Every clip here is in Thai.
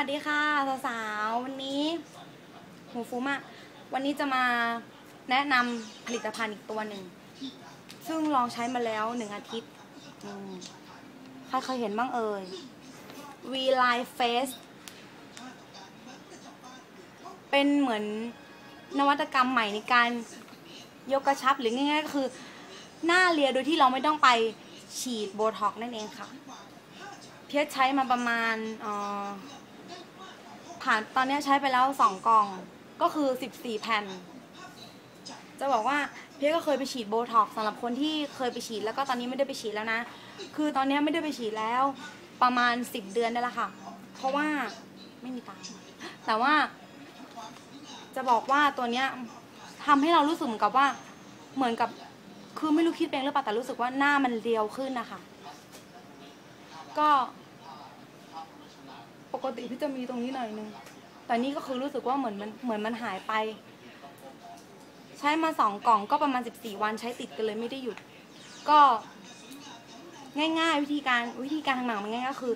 วัสดีค่ะสาวๆวันนี้หูฟูมากวันนี้จะมาแนะนำผลิตภัณฑ์อีกตัวหนึ่ง ซึ่งลองใช้มาแล้วหนึ่งอาทิตย์ใครเคยเห็นบ้างเอ่ย V Line Face เป็นเหมือนนวัตกรรมใหม่ในการยกกระชับหรือง่ายๆก็คือ หน้าเรียโดยที่เราไม่ต้องไปฉีดโบท็อกนั่นเองค่ะ เพียรใช้มาประมาณออ ผ่านตอนนี้ใช้ไปแล้วสองกล่องก็คือสิบสี่แผ่น จะบอกว่าเพียก็เคยไปฉีดโบท็อกสำหรับคนที่เคยไปฉีดแล้วก็ตอนนี้ไม่ได้ไปฉีดแล้วนะ คือตอนนี้ไม่ได้ไปฉีดแล้วประมาณสิบเดือนได้ล้วค่ะ เพราะว่าไม่มีตังค์แต่ว่า จะบอกว่าตัวเนี้ยทำให้เรารู้สึกเหมือนกับว่าเหมือนกับคือไม่รู้คิดเองหรือเปล่าแต่รู้สึกว่าหน้ามันเรียวขึ้นนะคะ ก็ กติพี่จะมีตรงนี้หน่อยนึงแต่นี่ก็คือรู้สึกว่าเหมือนมันเหมือนมันหายไป ใช้มาสองกล่องก็ประมาณสิบสี่วันใช้ติดกันเลยไม่ได้หยุด ก็ง่าย ๆ วิธีการวิธีการทำงานมันง่ายก็คือ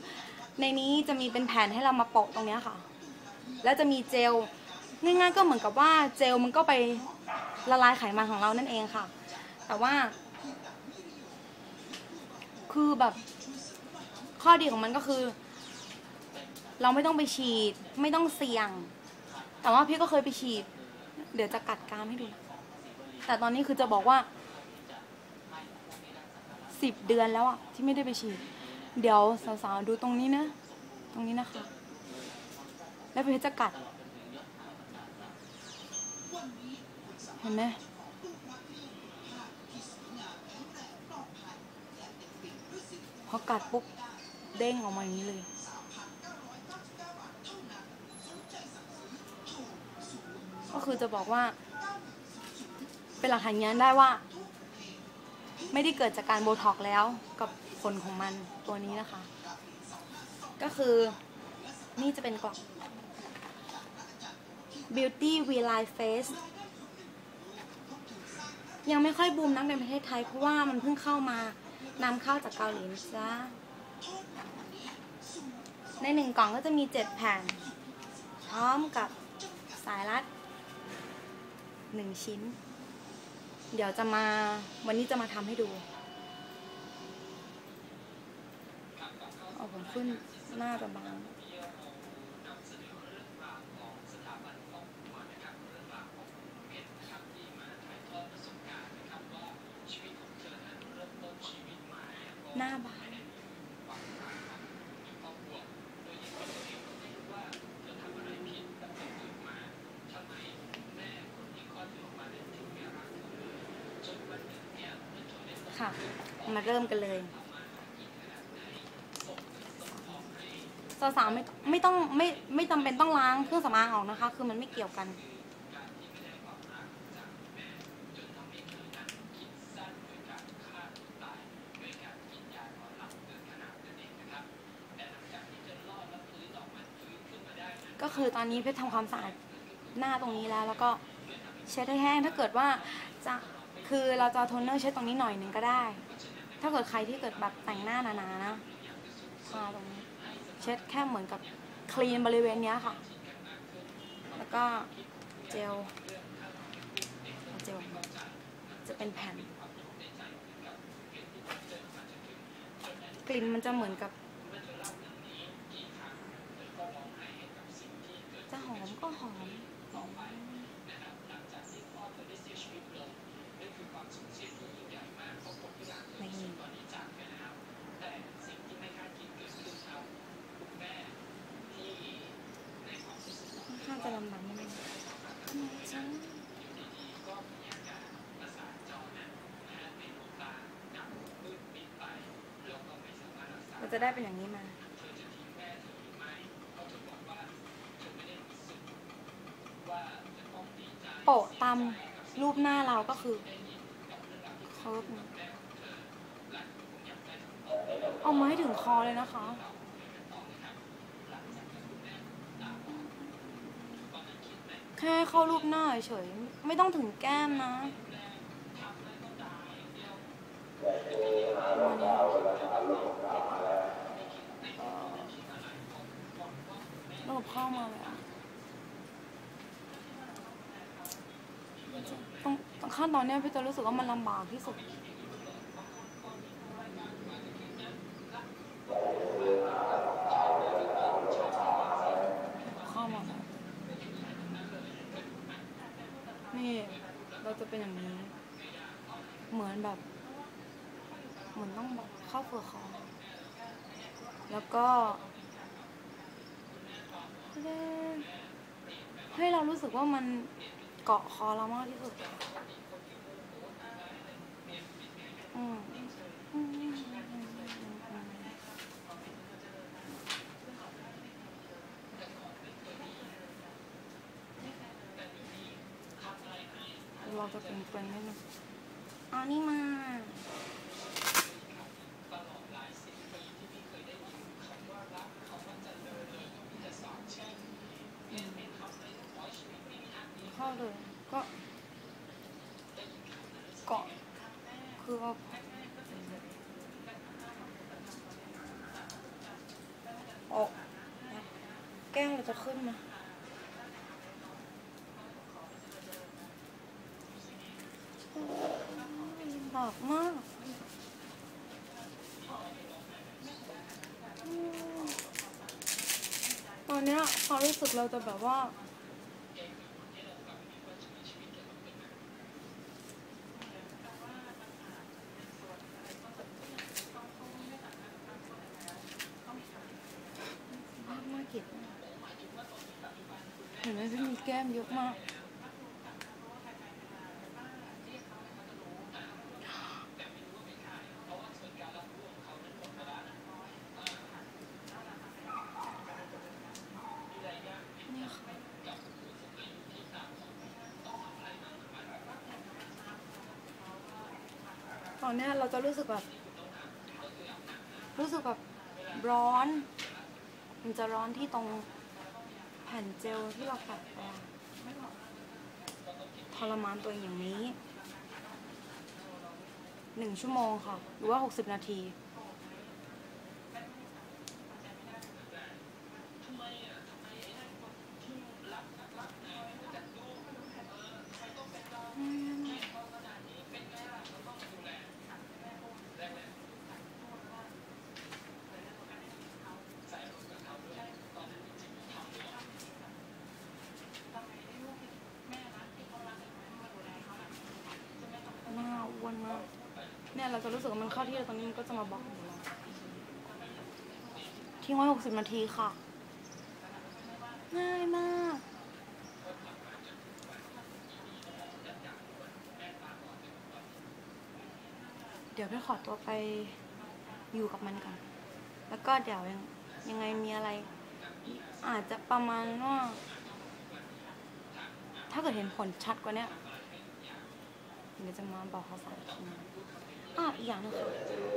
ในนี้จะมีเป็นแผ่นให้เรามาโปะตรงเนี้ยค่ะ แล้วจะมีเจลง่ายๆ ก็เหมือนกับว่าเจลมันก็ไปละลายไขมันของเรานั่นเองค่ะ แต่ว่า คือแบบข้อดีของมันก็คือ เราไม่ต้องไปฉีด ไม่ต้องเสี่ยง แต่ว่าพี่ก็เคยไปฉีด เดี๋ยวจะกัดกรามให้ดูแต่ตอนนี้คือจะบอกว่าสิบเดือนแล้วอะที่ไม่ได้ไปฉีด เดี๋ยวสาวๆดูตรงนี้นะ ตรงนี้นะคะ แล้วพี่จะกัด เห็นไหมพอกัดปุ๊บเด้งออกมาอย่างนี้เลย คือจะบอกว่า เป็นหลักฐานยืนยันได้ว่า ไม่ได้เกิดจากการโบท็อกแล้วกับผลของมันตัวนี้นะคะ ก็คือนี่จะเป็นกล่อง Beauty V Line Face ยังไม่ค่อยบูมนักในประเทศไทย เพราะว่ามันเพิ่งเข้ามานำเข้าจากเกาหลีนะจ้าในหนึ่งกล่องก็จะมีเจ็ดแผ่น พร้อมกับสายรัด หนึ่งชิ้น เดี๋ยวจะมาวันนี้จะมาทำให้ดูเอาผมขึ้นหน้าจะบางหน้าบาน ค่ะ มาเริ่มกันเลยสาวๆไม่ไม่ต้องไม่ไม่จำเป็นต้องล้างเครื่องสำอางออกนะคะ คือมันไม่เกี่ยวกัน ก็คือตอนนี้เพชรทำความสะอาดหน้าตรงนี้แล้ว แล้วก็เช็ดให้แห้งถ้าเกิดว่าจะ คือเราจะโทนเนอร์เช็ดตรงนี้หน่อยหนึ่งก็ได้ ถ้าเกิดใครที่เกิดแบบแต่งหน้าหนาๆนะทาตรงนี้เช็ดแค่เหมือนกับคลีนบริเวณเนี้ยค่ะ แล้วก็เจลเจลจะเป็นแผ่นกลิ่นมันจะเหมือนกับ จะหอมก็หอมนี่ค่อนข้างจะลำบากนิดนึงทำไมจ๊ะเรา จะได้เป็นอย่างนี้มาโปะตามรูปหน้าเราก็คือเคิร์ฟเอามาให้ถึงคอเลยนะคะแค่เข้ารูปหน้าเฉยไม่ต้องถึงแก้มนะประมาณนี้ ร ต้อง กับข้าวมาเลยอะตรงขั้นตอนเนี้ยพี่จะรู้สึกว่ามันลำบากที่สุดข้าวมานี่เราจะเป็นอย่างนี้ เหมือนแบบ เหมือนต้องแบบข้าวเฟือกคอแล้วก็ ให้เรารู้สึกว่ามันเกาะคอเรามากที่สุดอืมเราจะเป็นเกรงๆนิดนึงเอานี่มา เข้าเลยก็เกาะคือว่าออกแก้วเราจะขึ้นมาลำบากมากตอนนี้ความรู้สึกเราจะแบบว่า มากมากเก็บเห็นไหมพี่ มีแก้มเยอะมาก นี่ค่ะตอนเนี้ยเราจะรู้สึกแบบ รู้สึกแบบร้อน มันจะร้อนที่ตรงแผ่นเจลที่เราแปะไป ทรมานตัวเองอย่างนี้หนึ่งชั่วโมงค่ะ หรือว่าหกสิบนาที หน้าอ้วนมาก เนี่ยเราจะรู้สึกว่ามันเข้าที่แล้วตรงนี้มันก็จะมาบอกอยู่แล้วทิ้งไว้หกสิบนาทีค่ะ ง่ายมาก เดี๋ยวพี่ขอตัวไปอยู่กับมันก่อน แล้วก็เดี๋ยวยังยังไงมีอะไร อาจจะประมาณว่า ถ้าเกิดเห็นผลชัดกว่านี้เดี๋ยวจะมาบอกเขาสารอีกที อะอีกอย่างนึงค่ะ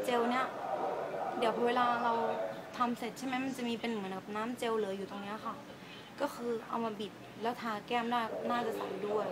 เจลเนี่ยเดี๋ยวพอเวลาเราทำเสร็จใช่ไหมมันจะมีเป็นเหมือนกับน้ำเจลเหลืออยู่ตรงเนี้ยค่ะ ก็คือเอามาบิดแล้วทาแก้มได้น่าจะใสด้วย